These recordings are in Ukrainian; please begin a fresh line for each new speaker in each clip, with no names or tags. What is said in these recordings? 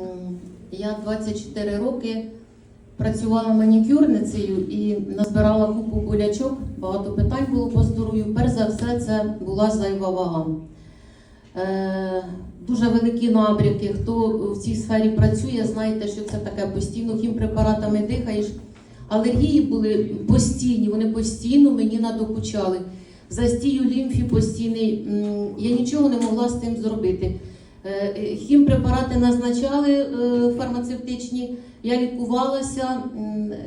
М, Я 24 роки працювала манікюрницею і назбирала купу болячок. Багато питань було по здоров'ю. Перш за все, це була зайва вага. Е, дуже великі набряки. Хто в цій сфері працює, знаєте, що це таке постійно хімпрепаратами дихаєш. Алергії були постійні, вони постійно мені надокучали. Застій у лімфі постійний. Я нічого не могла з цим зробити. Е, е, Хімпрепарати назначали е, фармацевтичні. Я лікувалася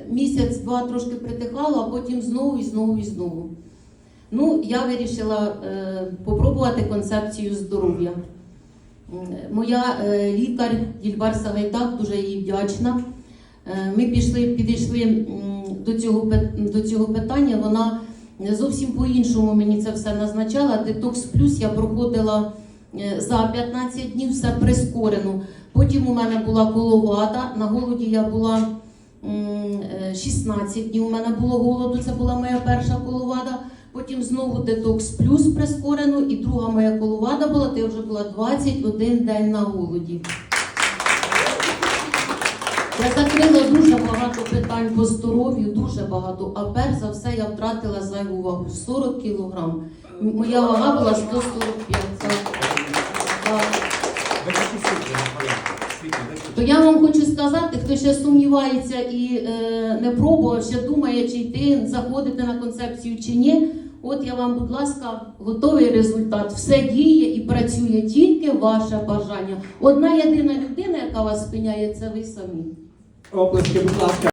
місяць-два трошки притихала, а потім знову і знову і знову. Ну, я вирішила попробувати концепцію здоров'я. Моя лікар Дільбар Сагайдак, дуже їй вдячна. Ми пішли, підійшли до цього, до цього питання. Вона зовсім по-іншому мені це все назначала. Детокс плюс я проходила за 15 днів, все прискорено. Потім у мене була коловада. На голоді я була е, 16 днів. У мене було голоду, це була моя перша коловада. Потім знову детокс плюс прискорено, і друга моя коловада була, я вже була 21 день на голоді. Я закрила дуже багато питань по здоров'ю, дуже багато. А перш за все я втратила зайву вагу 40 кілограм. Моя вага була 145. Це, То я вам хочу сказати, хто ще сумнівається і е, не пробував, ще думає, чи йти заходити на концепцію чи ні. От я вам, будь ласка, готовий результат. Все діє і працює тільки ваше бажання. Одна єдина людина, яка вас спиняє, це ви самі.
Оплески, будь ласка.